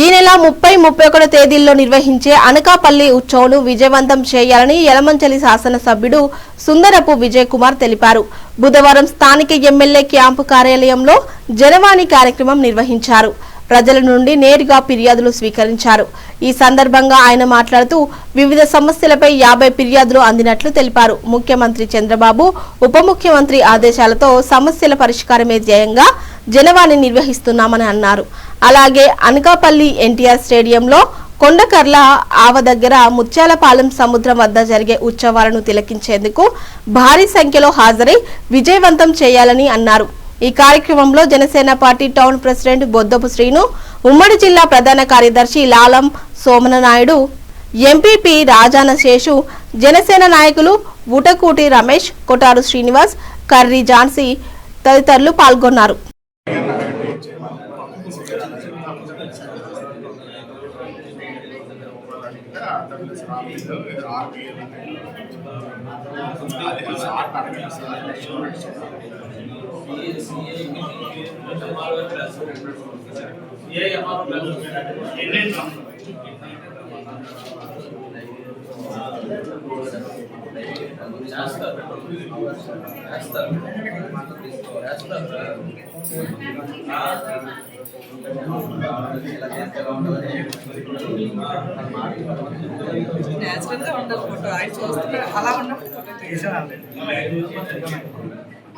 ఈ నెల ముప్పై ముప్పై ఒకటో తేదీల్లో నిర్వహించే అనకాపల్లి ఉత్సవంను విజయవంతం చేయాలని యలమంచలి శాసనసభ్యుడు సుందరపు విజయ్ కుమార్ తెలిపారు. బుధవారం స్థానిక ఎమ్మెల్యే క్యాంపు కార్యాలయంలో జనవాణి కార్యక్రమం నిర్వహించారు. ప్రజల నుండి నేరుగా ఫిర్యాదులు స్వీకరించారు. ఈ సందర్భంగా ఆయన మాట్లాడుతూ వివిధ సమస్యలపై యాభై ఫిర్యాదులు అందినట్లు తెలిపారు. ముఖ్యమంత్రి చంద్రబాబు ఉప ముఖ్యమంత్రి ఆదేశాలతో సమస్యల పరిష్కారమే ధ్యేయంగా జనవాణి నిర్వహిస్తున్నామని అన్నారు. అలాగే అనకాపల్లి ఎన్టీఆర్ స్టేడియంలో కొండకర్ల ఆవ దగ్గర ముత్యాలపాలెం సముద్రం వద్ద జరిగే ఉత్సవాలను తిలకించేందుకు భారీ సంఖ్యలో హాజరై విజయవంతం చేయాలని అన్నారు. ఈ కార్యక్రమంలో Janasena party town president Boddapu Srinu ఉమ్మడి జిల్లా ప్రధాన కార్యదర్శి లాలం సోమన నాయుడు ఎంపీపీ రాజాన శేషు జనసేన నాయకులు వుటకూటి రమేష్ కొటారు శ్రీనివాస్ కర్రీ ఝాన్సీ తదితరులు పాల్గొన్నారు. నేచురల్గా ఉండాలి ఫోటో. ఆయన చూస్తుంటే అలా ఉన్నప్పుడు ఫోటో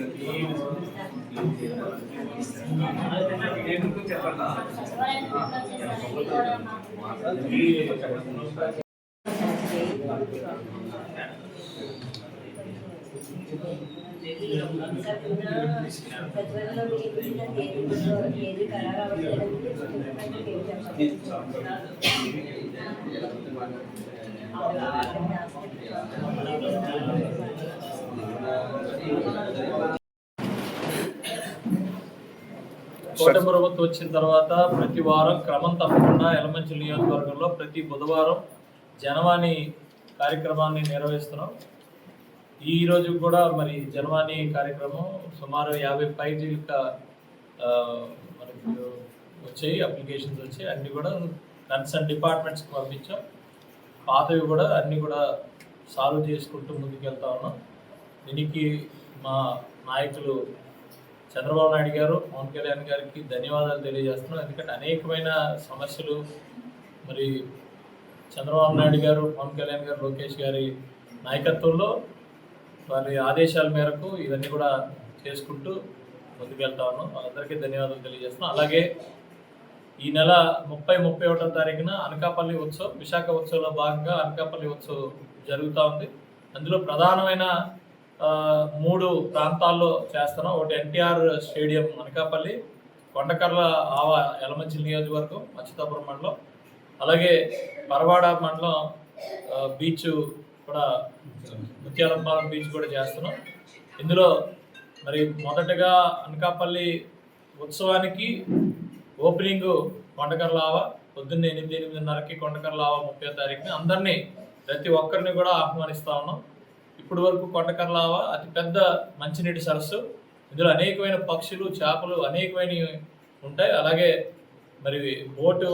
ఇంకా టేబుల్ మీద కూటమి ప్రభుత్వం వచ్చిన తర్వాత ప్రతి వారం క్రమం తప్పకుండా ఎలమంచి నియోజకవర్గంలో ప్రతి బుధవారం జనవాణి కార్యక్రమాన్ని నిర్వహిస్తున్నాం. ఈ రోజు కూడా మరి జనవాణి కార్యక్రమం సుమారు యాభై పైగా మనకి వచ్చాయి అప్లికేషన్స్ వచ్చాయి. అన్నీ కూడా కన్సర్న్ డిపార్ట్మెంట్స్కి పంపించాం. పాతవి కూడా అన్నీ కూడా సాల్వ్ చేసుకుంటూ ముందుకెళ్తా ఉన్నాం. దీనికి మా నాయకులు చంద్రబాబు నాయుడు గారు పవన్ కళ్యాణ్ గారికి ధన్యవాదాలు తెలియజేస్తున్నాం. ఎందుకంటే అనేకమైన సమస్యలు మరి చంద్రబాబు నాయుడు గారు పవన్ కళ్యాణ్ గారు లోకేష్ గారి నాయకత్వంలో వారి ఆదేశాల మేరకు ఇవన్నీ కూడా చేసుకుంటూ ముందుకెళ్తా ఉన్నాం. వాళ్ళందరికీ ధన్యవాదాలు తెలియజేస్తున్నాం. అలాగే ఈ నెల ముప్పై ముప్పై ఒకటో తారీఖున అనకాపల్లి ఉత్సవం విశాఖ ఉత్సవంలో భాగంగా అనకాపల్లి ఉత్సవం జరుగుతూ ఉంది. అందులో ప్రధానమైన మూడు ప్రాంతాల్లో చేస్తున్నాం. ఒకటి ఎన్టీఆర్ స్టేడియం అనకాపల్లి కొండకర్ల ఆవ యలమంచి నియోజకవర్గం మచ్చితాపురం మండలం. అలాగే పరవాడ మండలం బీచ్ కూడా ముత్యాలపాలెం బీచ్ కూడా చేస్తున్నాం. ఇందులో మరి మొదటగా అనకాపల్లి ఉత్సవానికి ఓపెనింగ్ కొండకర్ల ఆవ పొద్దున్న ఎనిమిది ఎనిమిదిన్నరకి కొండకర్ల ఆవ ముప్పై తారీఖున. అందరినీ ప్రతి ఒక్కరిని కూడా ఆహ్వానిస్తా ఉన్నాం. ఇప్పటి వరకు కొండకర్ల ఆవ మంచినీటి సరస్సు. ఇందులో అనేకమైన పక్షులు చేపలు అనేకమైనవి ఉంటాయి. అలాగే మరి బోటు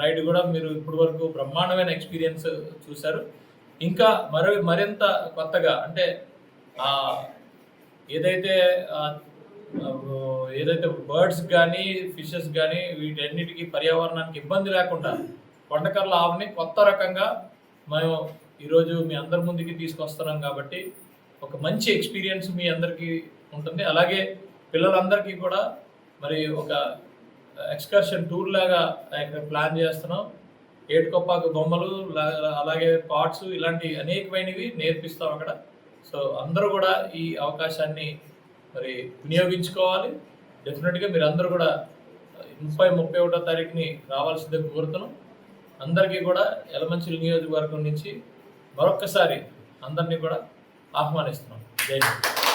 రైడ్ కూడా మీరు ఇప్పటి వరకు బ్రహ్మాండమైన ఎక్స్పీరియన్స్ చూశారు. ఇంకా మరో మరింత కొత్తగా అంటే ఏదైతే ఏదైతే బర్డ్స్ కానీ ఫిషెస్ కానీ వీటన్నిటికీ పర్యావరణానికి ఇబ్బంది లేకుండా కొండకర్ల ఆవుని కొత్త రకంగా మేము ఈరోజు మీ అందరి ముందుకి తీసుకొస్తున్నాం కాబట్టి ఒక మంచి ఎక్స్పీరియన్స్ మీ అందరికీ ఉంటుంది. అలాగే పిల్లలందరికీ కూడా మరి ఒక ఎక్స్కర్షన్ టూర్ లాగా ప్లాన్ చేస్తున్నాం. ఏటుకొప్పాకు బొమ్మలు అలాగే పార్ట్స్ ఇలాంటి అనేకమైనవి నేర్పిస్తాం అక్కడ. సో అందరూ కూడా ఈ అవకాశాన్ని మరి వినియోగించుకోవాలి. డెఫినెట్గా మీరు అందరూ కూడా ముప్పై ముప్పై ఒకటో తారీఖుని రావాల్సిందే కోరుతున్నాం. అందరికీ కూడా ఎలమంచిల నియోజకవర్గం నుంచి మరొక్కసారి అందరినీ కూడా ఆహ్వానిస్తున్నాం. జై హింద్.